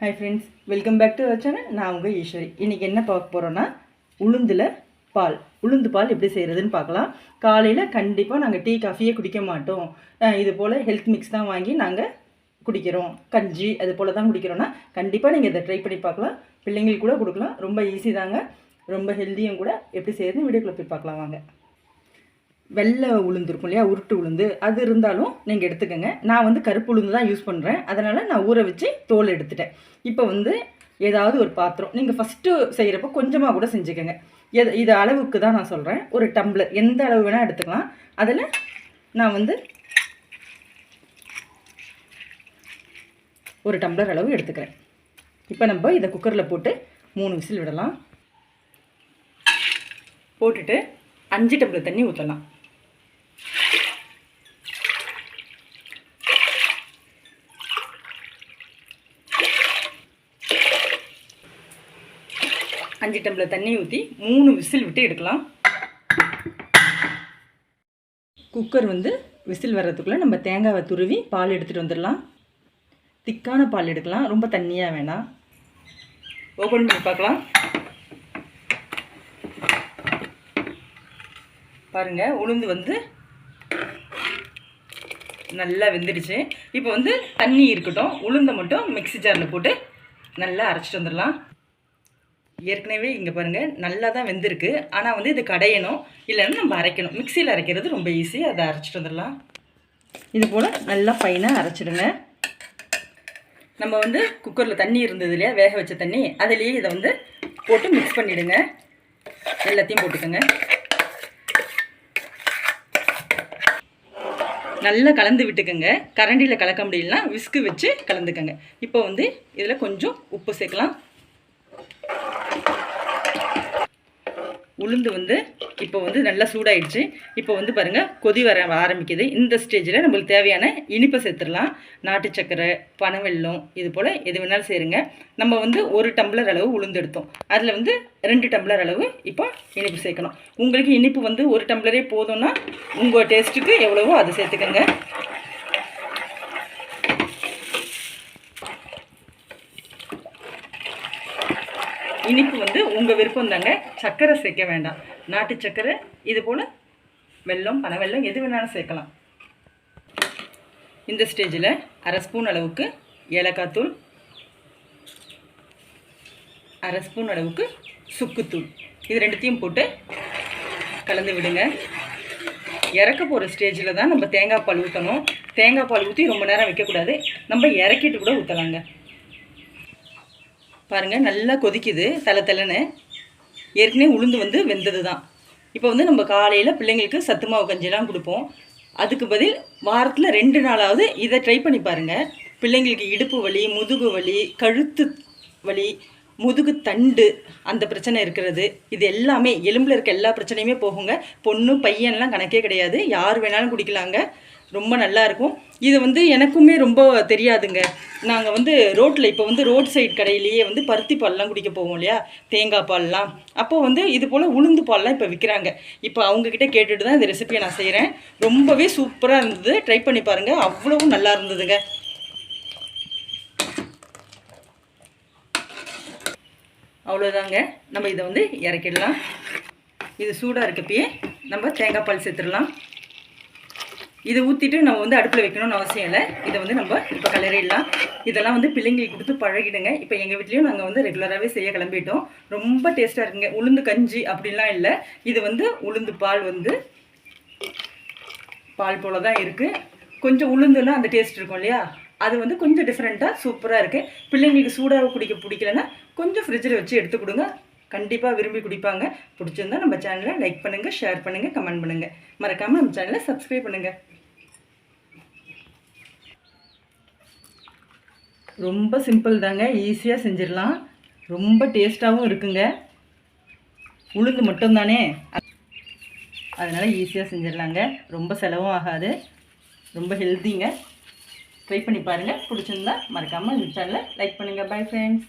Hi friends welcome back to our channel நான் உங்கள் ஈஸ்வரி. இன்றைக்கி என்ன பார்க்க போகிறோன்னா உளுந்தில் பால். உளுந்து பால் எப்படி செய்கிறதுன்னு பார்க்கலாம். காலையில் கண்டிப்பாக நாங்கள் டீ காஃபியே குடிக்க மாட்டோம். இது போல் ஹெல்த் மிக்ஸ் தான் வாங்கி நாங்கள் குடிக்கிறோம். கஞ்சி அது போல் தான் குடிக்கிறோன்னா கண்டிப்பாக நீங்கள் இதை ட்ரை பண்ணி பார்க்கலாம். பிள்ளைங்களுக்கு கூட கொடுக்கலாம். ரொம்ப ஈஸி தாங்க. ரொம்ப ஹெல்த்தியும் கூட. எப்படி செய்யறதுன்னு வீடியோக்குள்ளே போய் பார்க்கலாம் வாங்க. வெள்ளை உளுந்து இருக்கும் இல்லையா? உருட்டு உளுந்து. அது இருந்தாலும் நீங்கள் எடுத்துக்கோங்க. நான் வந்து கருப்பு உளுந்து தான் யூஸ் பண்ணுறேன் அதனால் நான் ஊற வச்சு தோல் எடுத்துட்டேன். இப்போ வந்து ஏதாவது ஒரு பாத்திரம். நீங்கள் ஃபஸ்ட்டு செய்கிறப்ப கொஞ்சமாக கூட செஞ்சுக்கோங்க. எது இது அளவுக்கு தான் நான் சொல்கிறேன் ஒரு டம்ளர். எந்த அளவு வேணால் எடுத்துக்கலாம். அதில் நான் வந்து ஒரு டம்ளர் அளவு எடுத்துக்கிறேன். இப்போ நம்ம இதை குக்கரில் போட்டு மூணு விசில் விடலாம். போட்டுட்டு அஞ்சு டம்ளர் தண்ணி ஊற்றலாம் அஞ்சு டம்ளர் தண்ணி ஊற்றி மூணு விசில் விட்டு எடுக்கலாம். குக்கர் வந்து விசில் வர்றதுக்குள்ளே நம்ம தேங்காவை துருவி பால் எடுத்துகிட்டு வந்துடலாம். திக்கான பால் எடுக்கலாம் ரொம்ப தண்ணியாக வேணாம். ஓப்பன் பண்ணி பார்க்கலாம். பாருங்கள் உளுந்து வந்து நல்லா வெந்துடுச்சு. இப்போ வந்து தண்ணி இருக்கட்டும் உளுந்தை மட்டும் மிக்ஸி ஜாரில் போட்டு நல்லா அரைச்சிட்டு வந்துடலாம். ஏற்கனவே இங்கே பாருங்கள் நல்லா தான் வெந்திருக்கு. ஆனால் வந்து இது கடையணும் இல்லைன்னா நம்ம அரைக்கணும். மிக்சியில் அரைக்கிறது ரொம்ப ஈஸி அதை அரைச்சிட்டு வந்துடலாம். இது போல் நல்லா ஃபைனாக அரைச்சிடுங்க. நம்ம வந்து குக்கரில் தண்ணி இருந்தது இல்லையா? வேக வச்ச தண்ணி அதுலேயே இதை வந்து போட்டு மிக்ஸ் பண்ணிவிடுங்க எல்லாத்தையும் போட்டுக்கோங்க. நல்லா கலந்து விட்டுக்கோங்க. கரண்டியில் கலக்க முடியலனா விஸ்கு வச்சு கலந்துக்கோங்க. இப்போ வந்து இதில் கொஞ்சம் உப்பு சேர்க்கலாம். உளுந்து வந்து இப்போ வந்து நல்லா சூடாயிடுச்சு. இப்போ வந்து பாருங்கள் கொதி வர ஆரம்பிக்குது. இந்த ஸ்டேஜில் நம்மளுக்கு தேவையான இனிப்பை சேர்த்துடலாம். நாட்டு சக்கரை பனவெல்லம் இது போல் எது வேணாலும் சேருங்க. நம்ம வந்து ஒரு டம்ளர் அளவு உளுந்து எடுத்தோம். அதில் வந்து ரெண்டு டம்ளர் அளவு இப்போ இனிப்பு சேர்க்கணும். உங்களுக்கு இனிப்பு வந்து ஒரு டம்ளரே போதும்னா உங்கள் டேஸ்ட்டுக்கு எவ்வளவோ அதை சேர்த்துக்கோங்க. இனிப்பு வந்து உங்கள் விருப்பம் தாங்க. சர்க்கரை சேர்க்க வேண்டாம். நாட்டு சர்க்கரை இது போல் வெல்லம் பனவெல்லம் எது வேணாலும் சேர்க்கலாம். இந்த ஸ்டேஜில் அரை ஸ்பூன் அளவுக்கு ஏலக்காய் தூள் அரை ஸ்பூன் அளவுக்கு சுக்குத்தூள் இது ரெண்டுத்தையும் போட்டு கலந்து விடுங்க. இறக்க போகிற ஸ்டேஜில் தான் நம்ம தேங்காய் பால் ஊற்றணும் தேங்காய் பால் ஊற்றி ரொம்ப நேரம் வைக்கக்கூடாது. நம்ம இறக்கிட்டு கூட ஊற்றலாங்க பாருங்கள் நல்லா கொதிக்குது தலை தலைன்னு. ஏற்கனவே உளுந்து வந்து வெந்தது தான் இப்போ வந்து நம்ம காலையில் பிள்ளைங்களுக்கு சத்து மாவு கஞ்சிலாம் கொடுப்போம். அதுக்கு பதில் வாரத்தில் ரெண்டு நாளாவது இதை ட்ரை பண்ணி பாருங்கள் பிள்ளைங்களுக்கு இடுப்பு வலி முதுகு வலி கழுத்து வலி முதுகு தண்டு அந்த பிரச்சனை இருக்கிறது. இது எல்லாமே எலும்பில் இருக்க எல்லா பிரச்சனையுமே போகுங்க. பொண்ணு பையன்லாம் கணக்கே கிடையாது. யார் வேணாலும் குடிக்கலாங்க. ரொம்ப நல்லாயிருக்கும் இது வந்து எனக்குமே ரொம்ப தெரியாதுங்க. நாங்கள் வந்து ரோட்டில் இப்போ வந்து ரோட் சைடு கடையிலேயே வந்து பருத்தி பால்லாம் குடிக்க போவோம் இல்லையா? தேங்காய் பால்லாம். அப்போ வந்து இது போல் உளுந்து பால்லாம் இப்போ விற்கிறாங்க இப்போ அவங்கக்கிட்ட கேட்டுட்டு தான் இந்த ரெசிபியை நான் செய்கிறேன் ரொம்பவே சூப்பராக இருந்தது. ட்ரை பண்ணி பாருங்கள் அவ்வளவும் நல்லா இருந்ததுங்க. அவ்வளோதாங்க நம்ம இதை வந்து இறக்கிடலாம். இது சூடாக இருக்கப்பயே நம்ம தேங்காய் பால் சேர்த்துடலாம். இதை ஊற்றிட்டு நம்ம வந்து அடுப்பில் வைக்கணும்னு அவசியம் இல்லை. இதை வந்து நம்ம இப்போ கலரிடலாம் இதெல்லாம் வந்து பிள்ளைங்களுக்கு கொடுத்து பழகிடுங்க. இப்போ எங்கள் வீட்லேயும் நாங்கள் வந்து ரெகுலராகவே செய்ய கிளம்பிட்டோம். ரொம்ப டேஸ்ட்டாக இருக்குங்க. உளுந்து கஞ்சி அப்படிலாம் இல்லை. இது வந்து உளுந்து பால் வந்து பால் போல தான் இருக்குது கொஞ்சம் உளுந்துன்னா அந்த டேஸ்ட் இருக்கும் இல்லையா? அது வந்து கொஞ்சம் டிஃப்ரெண்ட்டாக சூப்பராக இருக்குது பிள்ளைங்களுக்கு சூடாக குடிக்க பிடிக்கலன்னா கொஞ்சம் ஃப்ரிட்ஜில் வச்சு எடுத்து கொடுங்க. கண்டிப்பாக விரும்பி குடிப்பாங்க. பிடிச்சிருந்தா நம்ம சேனலை லைக் பண்ணுங்கள் ஷேர் பண்ணுங்கள் கமெண்ட் பண்ணுங்கள் மறக்காமல் நம்ம சேனலை சப்ஸ்கிரைப் பண்ணுங்கள் ரொம்ப சிம்பிள் தாங்க. ஈஸியாக செஞ்சிடலாம். ரொம்ப டேஸ்ட்டாகவும் இருக்குங்க. உளுந்து மட்டும்தானே? அதனால் ஈஸியாக செஞ்சிடலாங்க. ரொம்ப செலவும் ஆகாது. ரொம்ப ஹெல்த்திங்க. ட்ரை பண்ணி பாருங்கள் பிடிச்சிருந்தா மறக்காமல் இந்த சேனலை லைக் பண்ணுங்கள் பை ஃப்ரெண்ட்ஸ்